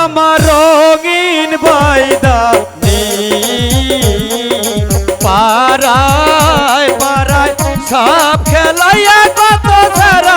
আমার রঙিন বাইদা পারায় পারায় সব খেলাইয়া কত সারা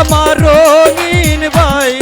আমার রঙিন ভাই।